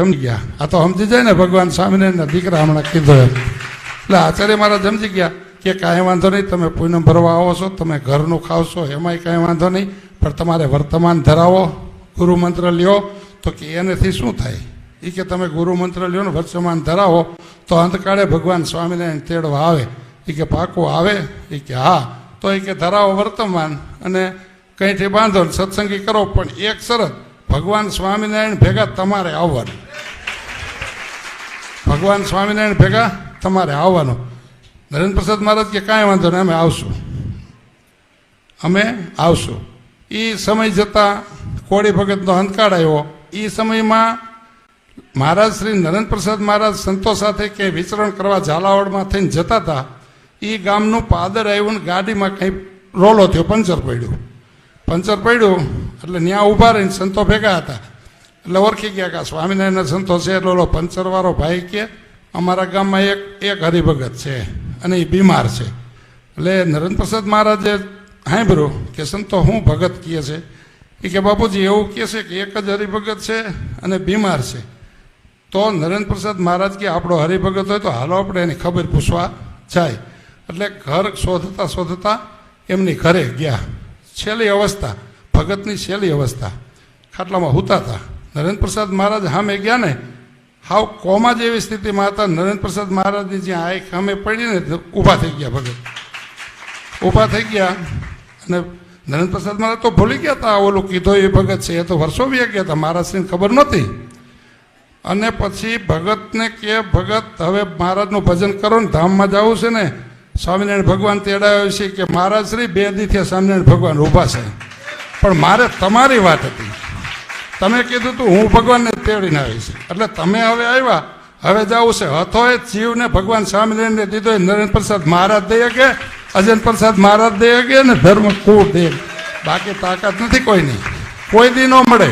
સમજી ગયા. આ તો સમજી જાય ને, ભગવાન સ્વામિનારાયણના દીકરા હમણાં કીધો એમ. એટલે આચાર્ય મારા સમજી ગયા કે કાંઈ વાંધો નહીં, તમે પૂનમ ભરવા આવો છો, તમે ઘરનું ખાવશો, એમાંય કાંઈ વાંધો નહીં, પણ તમારે વર્તમાન ધરાવો ગુરુ મંત્ર લ્યો, તો કે એનાથી શું થાય? એ કે તમે ગુરુ મંત્ર લ્યો ને, વર્તમાન ધરાવો, તો અંતકાળે ભગવાન સ્વામિનારાયણ તેડવા આવે. એ કે પાકું આવે? એ કે હા. તો એ કે ધરાવો વર્તમાન, અને કંઈથી બાંધો સત્સંગી કરો, પણ એક શરત ભગવાન સ્વામિનારાયણ ભેગા તમારે આવવાનું. ભગવાન સ્વામિનારાયણ ભેગા તમારે આવવાનું. નરેન્દ્ર પ્રસાદ મહારાજ કે કાંઈ વાંધો નહીં, અમે આવશું. અમે આવશું. એ સમય જતાં કોળી ભગતનો અંતકાળ આવ્યો. એ સમયમાં મહારાજ શ્રી નરેન્દ્ર પ્રસાદ મહારાજ સંતો સાથે કે વિચરણ કરવા ઝાલાવાડમાં થઈને જતા હતા એ ગામનું પાદર આવ્યું ને ગાડીમાં કંઈ રોલો થયો, પંચર પડ્યું. પંચર પડ્યું, એટલે ત્યાં ઊભા રહીને સંતો ભેગા હતા. એટલે ઓળખી ગયા કે સ્વામિનારાયણના સંતો છે, એટલે ઓલો પંચરવાળો ભાઈ કે, અમારા ગામમાં એક એક હરિભગત છે અને એ બીમાર છે. એટલે નરેન્દ્ર પ્રસાદ મહારાજે સાંભળ્યું કે સંતો હું ભગત કહે છે? એ કે બાપુજી એવું કહે છે કે એક જ હરિભગત છે અને બીમાર છે. તો નરેન્દ્ર પ્રસાદ મહારાજ કે આપણો હરિભગત હોય તો હાલો આપણે એની ખબર પૂછવા જાય. એટલે ઘર શોધતા શોધતા એમની ઘરે ગયા. છેલ્લી અવસ્થા, ભગતની છેલ્લી અવસ્થા. ખાટલામાં હુતા હતા. નરેન્દ્ર પ્રસાદ મહારાજ સામે ગયા ને, હાવ કોમા જેવી સ્થિતિમાં હતા. નરેન્દ્ર પ્રસાદ મહારાજની જ્યાં આંખ સામે પડી ને ઊભા થઈ ગયા ભગત. ઊભા થઈ ગયા અને નરેન્દ્ર પ્રસાદ મહારાજ તો ભૂલી ગયા હતા ઓલું કીધો એ ભગત છે, એ તો વર્ષો વ્યા ગયા હતા મહારાજશ્રીને ખબર નહોતી. અને પછી ભગતને કે, ભગત, હવે મહારાજનું ભજન કરો ને, ધામમાં જવું છે ને સ્વામિનારાયણ ભગવાન તેડાવ્યો છે કે મહારાજ શ્રી બે દીથી સ્વામિનારાયણ ભગવાન ઊભા છે. પણ મારે તમારી વાત હતી. તમે કીધું તું હું ભગવાનને તેડીને આવીશ એટલે તમે હવે આવ્યા. હવે જવું છે. હથોએ જીવને ભગવાન સ્વામિનારાયણને દીધો નરેન્દ્ર પ્રસાદ મહારાજ દઈએ કે અજન પ્રસાદ મહારાજ દઈએ કે ને ધર્મ કૂળ દે. બાકી તાકાત નથી કોઈની. કોઈ દી ન મળે.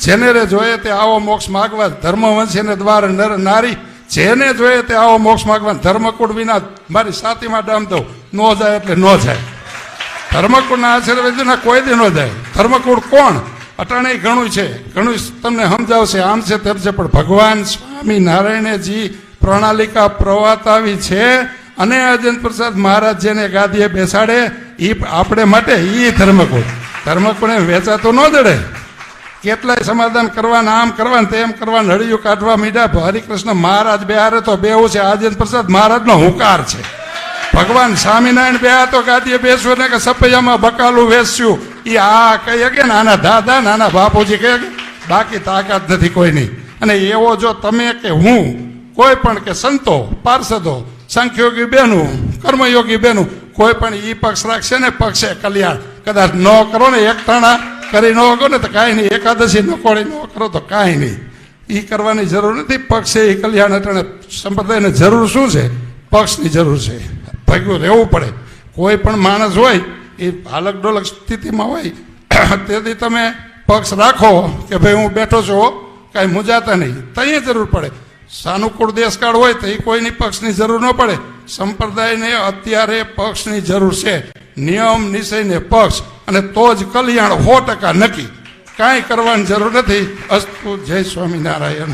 જેને રે જોઈએ તે આવો મોક્ષ માગવા ધર્મ વંશીને દ્વાર નર નારી જેને જોઈએ તે આવો મોક્ષ માગવાન. ધર્મકુળ વિના મારી સાતીમાં ડામ દઉં. ન જાય એટલે નો જાય. ધર્મકુળના આશીર્વાદના કોઈ દી ન જાય. ધર્મકુળ કોણ? અટાણે ઘણું છે. ઘણું તમને સમજાવશે. આમ છે તેમ છે. પણ ભગવાન સ્વામી નારાયણજી પ્રણાલિકા પ્રવર્તાવી છે અને અજંત પ્રસાદ મહારાજ જેને ગાદીએ બેસાડે એ આપણે માટે એ ધર્મકુળ. ધર્મકુળે વેચાતો ન જડે કેટલાય સમાધાન કરવાના, આમ કરવાના, તેમ કરવા નડિયું કાઢવા મીડા હરિકૃષ્ણ મહારાજ બિહારે તો બેવું છે. આજેન્દ્ર પ્રસાદ મહારાજનો હુંકાર છે. ભગવાન સ્વામિનારાયણ બે તો ગાદીએ બેસવું ને કે સપૈયામાં બકાલું વેચ્યું. એ આ કહી કે નાના દાદા, નાના બાપુજી કહે બાકી તાકાત નથી કોઈની. અને એવો જો તમે કે હું, કોઈ પણ કે સંતો, પાર્ષદો, સંખ્યોગી બેનું, કર્મયોગી બેનું, કોઈ પણ ઈ પક્ષ રાખશે ને પક્ષે કલ્યાણ. કદાચ ન કરો ને એક ટાણા કરી ન કરો ને તો કાંઈ નહીં. એકાદશી ન કોળી ન કરો તો કાંઈ નહીં. એ કરવાની જરૂર નથી. પક્ષ એ કલ્યાણ અટાણે સંપ્રદાયને જરૂર શું છે? પક્ષની જરૂર છે. ભેગું રહેવું પડે. કોઈ પણ માણસ હોય, એ હાલક ડોલક સ્થિતિમાં હોય, તેથી તમે પક્ષ રાખો કે ભાઈ હું બેઠો છું કાંઈ મૂંઝાતા નહીં. તઈએ જરૂર પડે. સાનુકૂળ દેશકાળ હોય તો એ કોઈની પક્ષની જરૂર ન પડે. સંપ્રદાયને અત્યારે પક્ષની જરૂર છે. નિયમ નિશ્ચયને પક્ષ અને તો જ કલ્યાણ સો ટકા નક્કી. કાંઈ કરવાની જરૂર નથી. અસ્તુ જય સ્વામિનારાયણ.